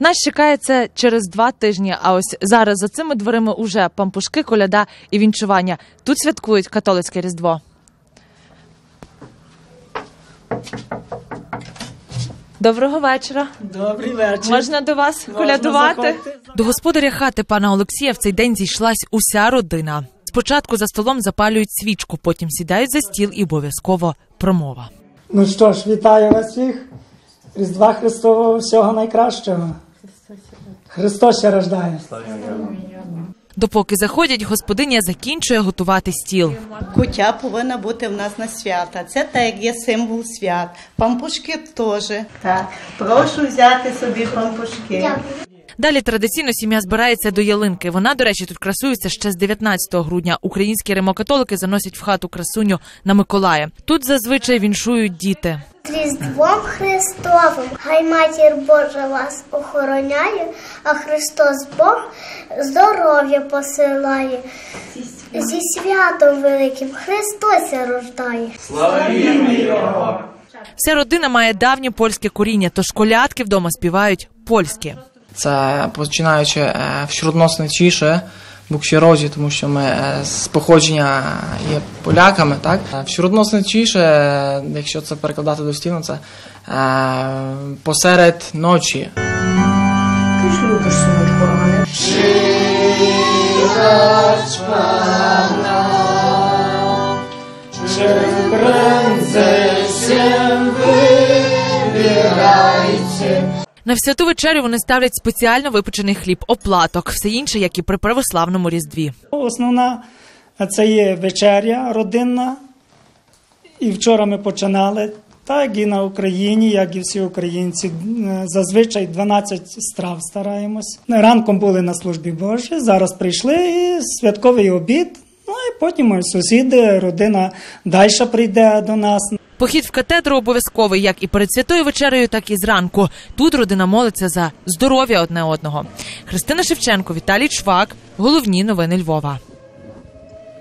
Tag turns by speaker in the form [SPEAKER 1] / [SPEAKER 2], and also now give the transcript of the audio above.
[SPEAKER 1] Нас чекає це через два тижні. А ось зараз за цими дверима уже пампушки, коляда і вінчування. Тут святкують католицьке різдво. Доброго вечора.
[SPEAKER 2] Добрий вечір.
[SPEAKER 1] Можна до вас
[SPEAKER 2] Можна
[SPEAKER 1] колядувати?
[SPEAKER 2] заходьте.
[SPEAKER 1] До господаря хати пана Олексія в цей день зійшлась уся родина. Спочатку за столом запалюють свічку, потім сідають за стіл і обов'язково промова.
[SPEAKER 2] Ну що ж, вітаю вас всіх. Різдва Христового всього найкращого. Христос ще рождає.
[SPEAKER 1] Допоки заходять, господиня закінчує готувати стіл.
[SPEAKER 3] Кутя повинна бути в нас на свята. Це так, як є символ свят. Пампушки теж. Так, прошу взяти собі пампушки.
[SPEAKER 1] Далі традиційно сім'я збирається до ялинки. Вона, до речі, тут красується ще з 19 грудня. Українські римокатолики заносять в хату красуню на Миколая. Тут зазвичай віншують діти.
[SPEAKER 4] З Різдвом Христовим, хай матір Божа вас охороняє, а Христос Бог здоров'я посилає. Зі святом великим Христос ся рождає.
[SPEAKER 1] Вся родина має давнє польське коріння, тож колядки вдома співають польські.
[SPEAKER 5] Це починаючи е, вśród нас найчіше тому що ми е, з походження є поляками, так? Е, Вśród нас е, якщо це перекладати дослівно, це е, посеред ночі.
[SPEAKER 1] На всяту вечерю вони ставлять спеціально випечений хліб, оплаток, все інше, як і при православному різдві.
[SPEAKER 2] Основна це є вечеря родинна. І вчора ми починали. Так і на Україні, як і всі українці, е, зазвичай 12 страв стараємось. Ранком були на службі Божій, зараз прийшли і святковий обід. Ну і потім сусіди, родина далі прийде до нас.
[SPEAKER 1] Похід в катедру обов'язковий, як і перед святою вечерею, так і зранку. Тут родина молиться за здоров'я одне одного. Христина Шевченко, Віталій Чвак. Головні новини Львова.